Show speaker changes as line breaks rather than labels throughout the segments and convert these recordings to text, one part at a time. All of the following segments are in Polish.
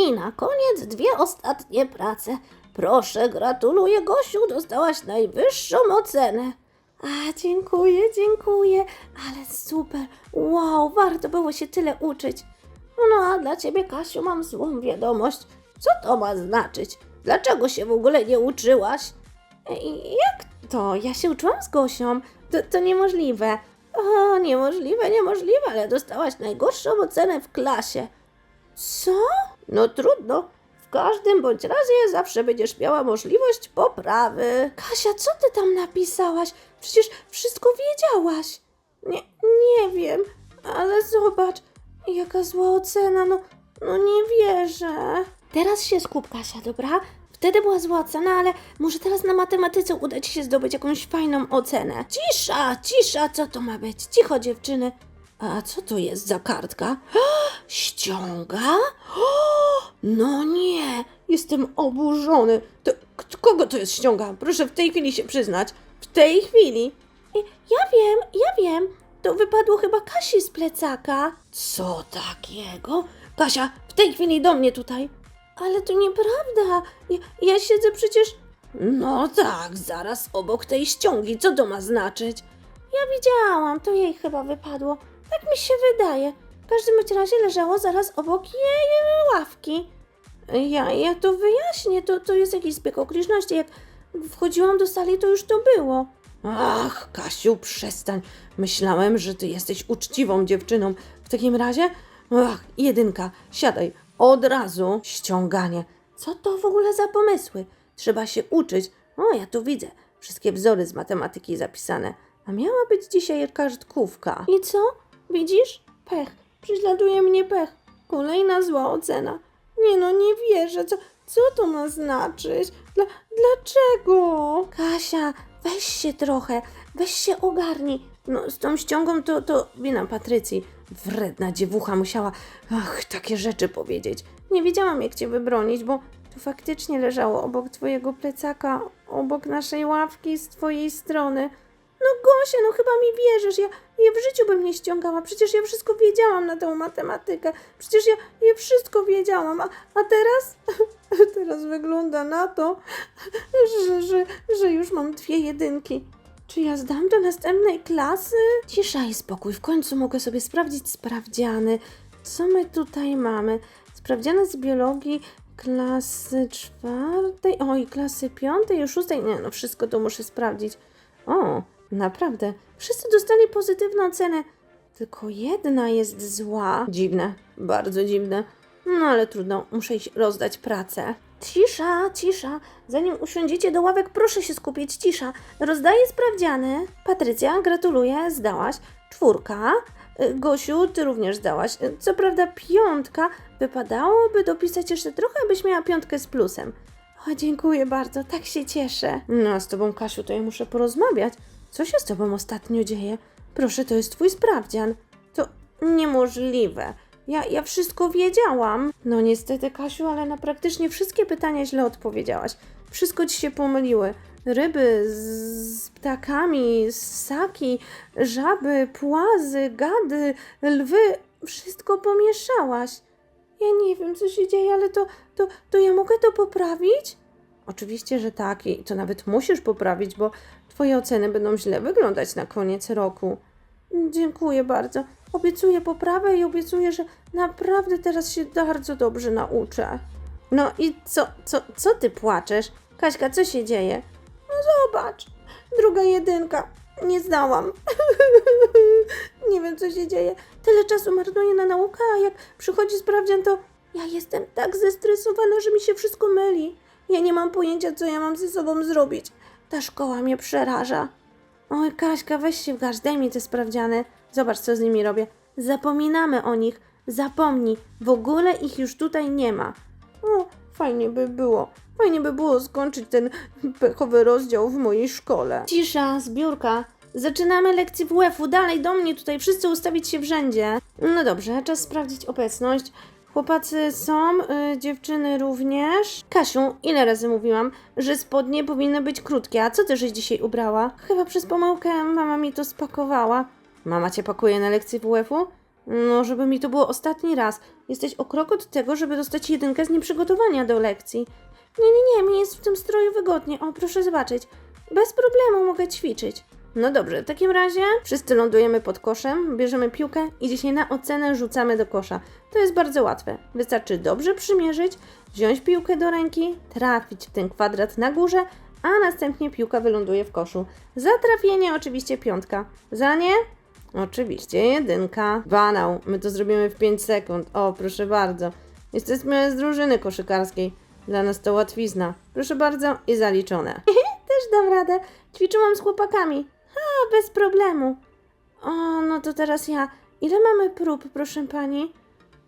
I na koniec dwie ostatnie prace. Proszę, gratuluję, Gosiu, dostałaś najwyższą ocenę. A, dziękuję, dziękuję, ale super, wow, warto było się tyle uczyć. No a dla ciebie, Kasiu, mam złą wiadomość. Co to ma znaczyć? Dlaczego się w ogóle nie uczyłaś? Ej, Jak to? Ja się uczyłam z Gosią. To, to niemożliwe. O, niemożliwe, niemożliwe, ale dostałaś najgorszą ocenę w klasie. Co? No trudno. W każdym bądź razie zawsze będziesz miała możliwość poprawy. Kasia, co ty tam napisałaś? Przecież wszystko wiedziałaś. Nie, nie wiem, ale zobacz, jaka zła ocena, no, no nie wierzę. Teraz się skup, Kasia, dobra? Wtedy była zła ocena, ale może teraz na matematyce uda ci się zdobyć jakąś fajną ocenę. Cisza, cisza, co to ma być? Cicho, dziewczyny. A co to jest za kartka? Ściąga? No nie, jestem oburzony. To, kogo to jest ściąga? Proszę w tej chwili się przyznać. W tej chwili. Ja wiem, ja wiem. To wypadło chyba Kasi z plecaka. Co takiego? Kasia, w tej chwili do mnie tutaj. Ale to nieprawda. Ja, ja siedzę przecież. No tak, zaraz obok tej ściągi. Co to ma znaczyć? Ja widziałam, to jej chyba wypadło. Tak mi się wydaje. W każdym razie leżało zaraz obok jej ławki. Ja, ja to wyjaśnię, to, to jest jakiś zbieg okoliczności. Jak wchodziłam do sali, to już to było. Ach, Kasiu, przestań. Myślałem, że ty jesteś uczciwą dziewczyną. W takim razie, ach, jedynka, siadaj. Od razu ściąganie. Co to w ogóle za pomysły? Trzeba się uczyć. O, ja tu widzę. Wszystkie wzory z matematyki zapisane. A miała być dzisiaj kartkówka. I co? Widzisz? Pech. Prześladuje mnie pech. Kolejna zła ocena. Nie no, nie wierzę. Co, co to ma znaczyć? Dla, dlaczego? Kasia, weź się trochę. Weź się ogarnij. No, z tą ściągą to, to wina Patrycji. Wredna dziewucha musiała, ach, takie rzeczy powiedzieć. Nie wiedziałam, jak cię wybronić, bo to faktycznie leżało obok twojego plecaka, obok naszej ławki z twojej strony. No Gosia, no chyba mi wierzysz, ja, ja w życiu bym nie ściągała, przecież ja wszystko wiedziałam na tą matematykę, przecież ja, ja wszystko wiedziałam, a, a teraz, teraz wygląda na to, że, że, że już mam dwie jedynki. Czy ja zdam do następnej klasy? Cisza i spokój, w końcu mogę sobie sprawdzić sprawdziany. Co my tutaj mamy? Sprawdziane z biologii klasy czwartej, oj, klasy piątej i szóstej. Nie, no wszystko to muszę sprawdzić. O, naprawdę. Wszyscy dostali pozytywne oceny. Tylko jedna jest zła. Dziwne, bardzo dziwne. No ale trudno, muszę iść rozdać pracę. Cisza, cisza. Zanim usiądziecie do ławek, proszę się skupić. Cisza. Rozdaję sprawdziany. Patrycja, gratuluję, zdałaś. Czwórka. Y, Gosiu, ty również zdałaś. Y, Co prawda piątka. Wypadałoby dopisać jeszcze trochę, abyś miała piątkę z plusem. O, dziękuję bardzo, tak się cieszę. No, a z tobą, Kasiu, to ja muszę porozmawiać. Co się z tobą ostatnio dzieje? Proszę, to jest twój sprawdzian. To niemożliwe. Ja, ja wszystko wiedziałam. No niestety, Kasiu, ale na praktycznie wszystkie pytania źle odpowiedziałaś. Wszystko ci się pomyliły. Ryby z, ptakami, ssaki, żaby, płazy, gady, lwy. Wszystko pomieszałaś. Ja nie wiem, co się dzieje, ale to, to, to ja mogę to poprawić? Oczywiście, że tak i to nawet musisz poprawić, bo twoje oceny będą źle wyglądać na koniec roku. Dziękuję bardzo. Obiecuję poprawę i obiecuję, że naprawdę teraz się bardzo dobrze nauczę. No i co, co, co ty płaczesz? Kaśka, co się dzieje? No zobacz, druga jedynka. Nie zdałam. nie wiem, co się dzieje. Tyle czasu marnuję na naukę, a jak przychodzi sprawdzian, to ja jestem tak zestresowana, że mi się wszystko myli. Ja nie mam pojęcia, co ja mam ze sobą zrobić. Ta szkoła mnie przeraża. Oj, Kaśka, weź się w garść, daj mi te sprawdziany. Zobacz, co z nimi robię. Zapominamy o nich. Zapomnij, w ogóle ich już tutaj nie ma. O, fajnie by było. Fajnie by było skończyć ten pechowy rozdział w mojej szkole. Cisza, zbiórka. Zaczynamy lekcję WF-u. Dalej do mnie tutaj, wszyscy ustawić się w rzędzie. No dobrze, czas sprawdzić obecność. Chłopacy są, y, dziewczyny również. Kasiu, ile razy mówiłam, że spodnie powinny być krótkie, a co ty żeś dzisiaj ubrała? Chyba przez pomyłkę mama mi to spakowała. Mama cię pakuje na lekcję WF-u? No, żeby mi to było ostatni raz. Jesteś o krok od tego, żeby dostać jedynkę z nieprzygotowania do lekcji. Nie, nie, nie, mi jest w tym stroju wygodnie. O, proszę zobaczyć. Bez problemu mogę ćwiczyć. No dobrze, w takim razie wszyscy lądujemy pod koszem, bierzemy piłkę i dzisiaj na ocenę rzucamy do kosza. To jest bardzo łatwe. Wystarczy dobrze przymierzyć, wziąć piłkę do ręki, trafić w ten kwadrat na górze, a następnie piłka wyląduje w koszu. Za trafienie oczywiście piątka. Za nie? Oczywiście jedynka. Banał, my to zrobimy w 5 sekund. O, proszę bardzo. Jesteśmy z drużyny koszykarskiej. Dla nas to łatwizna. Proszę bardzo i zaliczone. Też dam radę. Ćwiczyłam z chłopakami. Bez problemu. O, no to teraz ja. Ile mamy prób, proszę pani?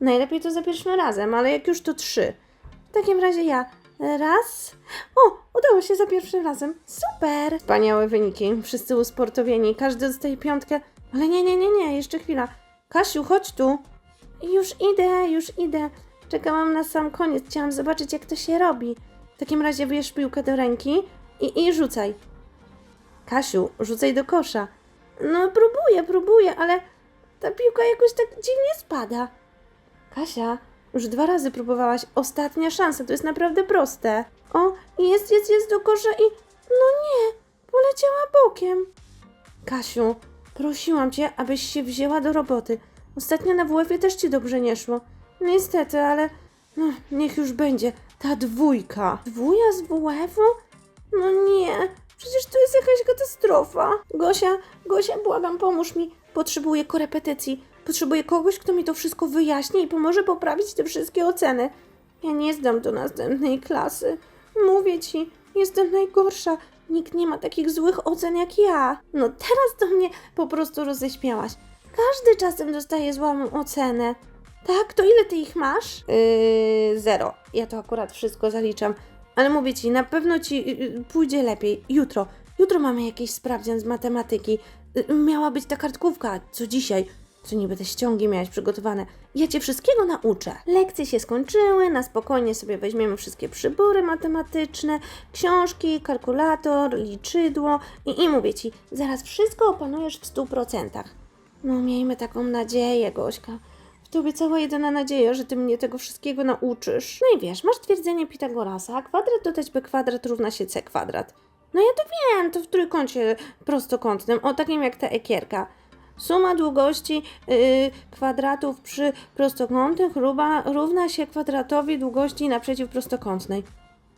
Najlepiej to za pierwszym razem, ale jak już to trzy. W takim razie ja. Raz. O, udało się za pierwszym razem. Super. Wspaniałe wyniki. Wszyscy usportowieni. Każdy dostaje piątkę. Ale nie, nie, nie, nie. Jeszcze chwila. Kasiu, chodź tu. Już idę, już idę. Czekałam na sam koniec. Chciałam zobaczyć, jak to się robi. W takim razie bierz piłkę do ręki i, i rzucaj. Kasiu, rzucaj do kosza. No, próbuję, próbuję, ale ta piłka jakoś tak dziwnie spada. Kasia, już dwa razy próbowałaś. Ostatnia szansa, to jest naprawdę proste. O, jest, jest, jest do kosza i... No nie, poleciała bokiem. Kasiu, prosiłam cię, abyś się wzięła do roboty. Ostatnio na WF-ie też ci dobrze nie szło. Niestety, ale... No, niech już będzie. Ta dwójka. Dwuja z WF-u? No nie, przecież to jest jakaś katastrofa. Gosia, Gosia, błagam, pomóż mi. Potrzebuję korepetycji. Potrzebuję kogoś, kto mi to wszystko wyjaśni i pomoże poprawić te wszystkie oceny. Ja nie zdam do następnej klasy. Mówię ci, jestem najgorsza. Nikt nie ma takich złych ocen jak ja. No teraz to mnie po prostu roześmiałaś. Każdy czasem dostaje złą ocenę. Tak, to ile ty ich masz? Yy, zero. Ja to akurat wszystko zaliczam. Ale mówię ci, na pewno ci yy, pójdzie lepiej. Jutro. Jutro mamy jakiś sprawdzian z matematyki. Yy, miała być ta kartkówka, co dzisiaj. Co niby te ściągi miałaś przygotowane. Ja cię wszystkiego nauczę. Lekcje się skończyły, na spokojnie sobie weźmiemy wszystkie przybory matematyczne, książki, kalkulator, liczydło i, i mówię ci, zaraz wszystko opanujesz w stu procentach. No miejmy taką nadzieję, Gośka. Tobie cała jedyna nadzieja, że ty mnie tego wszystkiego nauczysz. No i wiesz, masz twierdzenie Pitagorasa, kwadrat dodać b kwadrat równa się c kwadrat. No ja to wiem, to w trójkącie prostokątnym, o takim jak ta ekierka. Suma długości yy, kwadratów przy prostokątnych równa, równa się kwadratowi długości naprzeciw prostokątnej.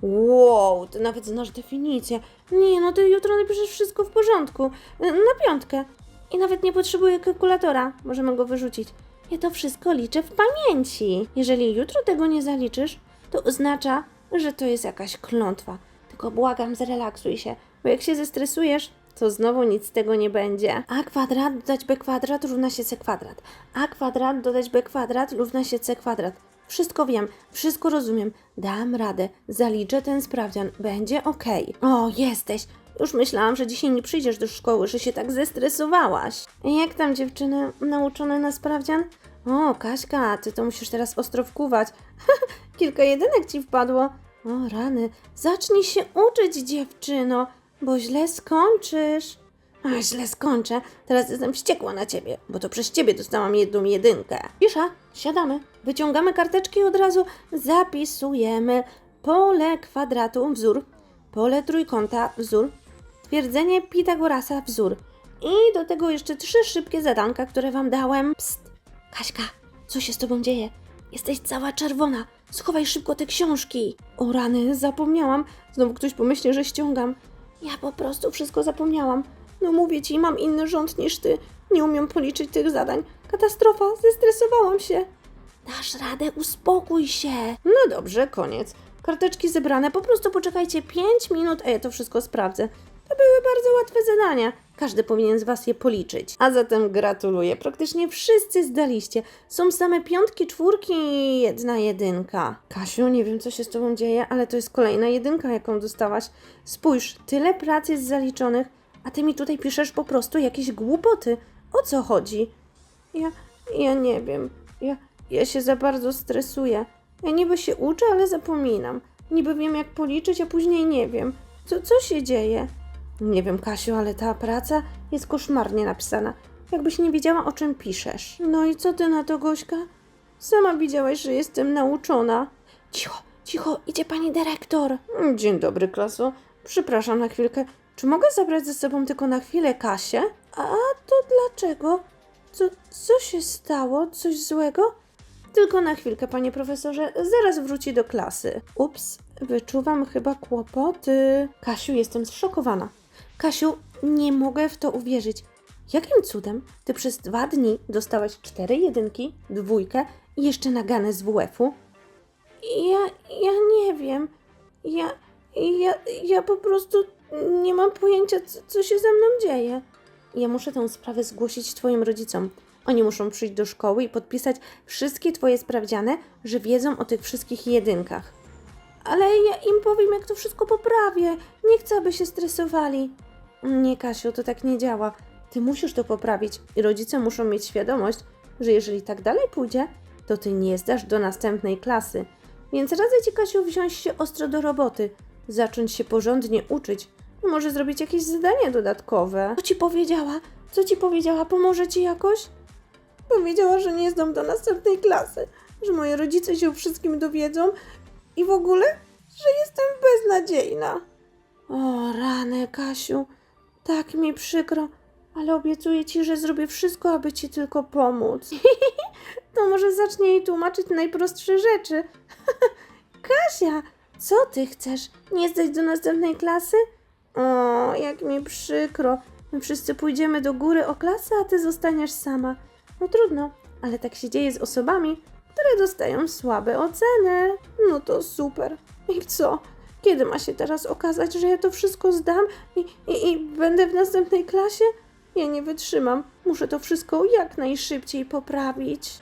Wow, ty nawet znasz definicję. Nie, no ty jutro napiszesz wszystko w porządku. Yy, Na piątkę. I nawet nie potrzebuję kalkulatora. Możemy go wyrzucić. Ja to wszystko liczę w pamięci. Jeżeli jutro tego nie zaliczysz, to oznacza, że to jest jakaś klątwa. Tylko błagam, zrelaksuj się, bo jak się zestresujesz, to znowu nic z tego nie będzie. A kwadrat dodać b kwadrat równa się c kwadrat. A kwadrat dodać b kwadrat równa się c kwadrat. Wszystko wiem, wszystko rozumiem. Dam radę, zaliczę ten sprawdzian, będzie okej. O, jesteś. Już myślałam, że dzisiaj nie przyjdziesz do szkoły, że się tak zestresowałaś. Jak tam dziewczyny nauczone na sprawdzian? O, Kaśka, ty to musisz teraz ostro wkuwać. Kilka jedynek ci wpadło. O, rany. Zacznij się uczyć, dziewczyno, bo źle skończysz. A, źle skończę. Teraz jestem wściekła na ciebie, bo to przez ciebie dostałam jedną jedynkę. Cisza, siadamy, wyciągamy karteczki od razu zapisujemy pole kwadratu, wzór, pole trójkąta, wzór, twierdzenie Pitagorasa, wzór. I do tego jeszcze trzy szybkie zadanka, które wam dałem. Psst, Kaśka, co się z tobą dzieje? Jesteś cała czerwona. Schowaj szybko te książki. O rany, zapomniałam. Znowu ktoś pomyśli, że ściągam. Ja po prostu wszystko zapomniałam. No mówię ci, mam inny rząd niż ty. Nie umiem policzyć tych zadań. Katastrofa, zestresowałam się. Dasz radę, uspokój się. No dobrze, koniec. Karteczki zebrane, po prostu poczekajcie 5 minut, a ja to wszystko sprawdzę. To były bardzo łatwe zadania. Każdy powinien z Was je policzyć. A zatem gratuluję. Praktycznie wszyscy zdaliście. Są same piątki, czwórki i jedna jedynka. Kasiu, nie wiem co się z Tobą dzieje, ale to jest kolejna jedynka, jaką dostałaś. Spójrz, tyle prac jest zaliczonych, a Ty mi tutaj piszesz po prostu jakieś głupoty. O co chodzi? Ja, ja nie wiem. Ja, ja się za bardzo stresuję. Ja niby się uczę, ale zapominam. Niby wiem jak policzyć, a później nie wiem. Co, co się dzieje? Nie wiem, Kasiu, ale ta praca jest koszmarnie napisana. jakbyś nie wiedziała, o czym piszesz. No i co ty na to, Gośka? Sama widziałaś, że jestem nauczona. Cicho, cicho, idzie pani dyrektor. Dzień dobry, klaso. Przepraszam na chwilkę. Czy mogę zabrać ze sobą tylko na chwilę Kasię? A to dlaczego? Co, co się stało? Coś złego? Tylko na chwilkę, panie profesorze. Zaraz wróci do klasy. Ups, wyczuwam chyba kłopoty. Kasiu, jestem zszokowana. Kasiu, nie mogę w to uwierzyć. Jakim cudem ty przez dwa dni dostałaś cztery jedynki, dwójkę i jeszcze naganę z WF-u? Ja, ja nie wiem. Ja, ja, ja po prostu nie mam pojęcia, co, co się ze mną dzieje. Ja muszę tę sprawę zgłosić twoim rodzicom. Oni muszą przyjść do szkoły i podpisać wszystkie twoje sprawdziane, że wiedzą o tych wszystkich jedynkach. Ale ja im powiem, jak to wszystko poprawię. Nie chcę, aby się stresowali. Nie, Kasiu, to tak nie działa. Ty musisz to poprawić i rodzice muszą mieć świadomość, że jeżeli tak dalej pójdzie, to ty nie zdasz do następnej klasy. Więc radzę ci, Kasiu, wziąć się ostro do roboty, zacząć się porządnie uczyć. i Może zrobić jakieś zadanie dodatkowe. Co ci powiedziała? Co ci powiedziała? Pomoże ci jakoś? Powiedziała, że nie zdam do następnej klasy, że moi rodzice się o wszystkim dowiedzą i w ogóle, że jestem beznadziejna. O, rany, Kasiu, tak mi przykro, ale obiecuję ci, że zrobię wszystko, aby ci tylko pomóc. to może zacznij jej tłumaczyć najprostsze rzeczy. Kasia, co ty chcesz? Nie zdać do następnej klasy? O, jak mi przykro. My wszyscy pójdziemy do góry o klasę, a ty zostaniesz sama. No trudno, ale tak się dzieje z osobami, które dostają słabe oceny. No to super. I co? Kiedy ma się teraz okazać, że ja to wszystko zdam i, i, i będę w następnej klasie? Ja nie wytrzymam. Muszę to wszystko jak najszybciej poprawić.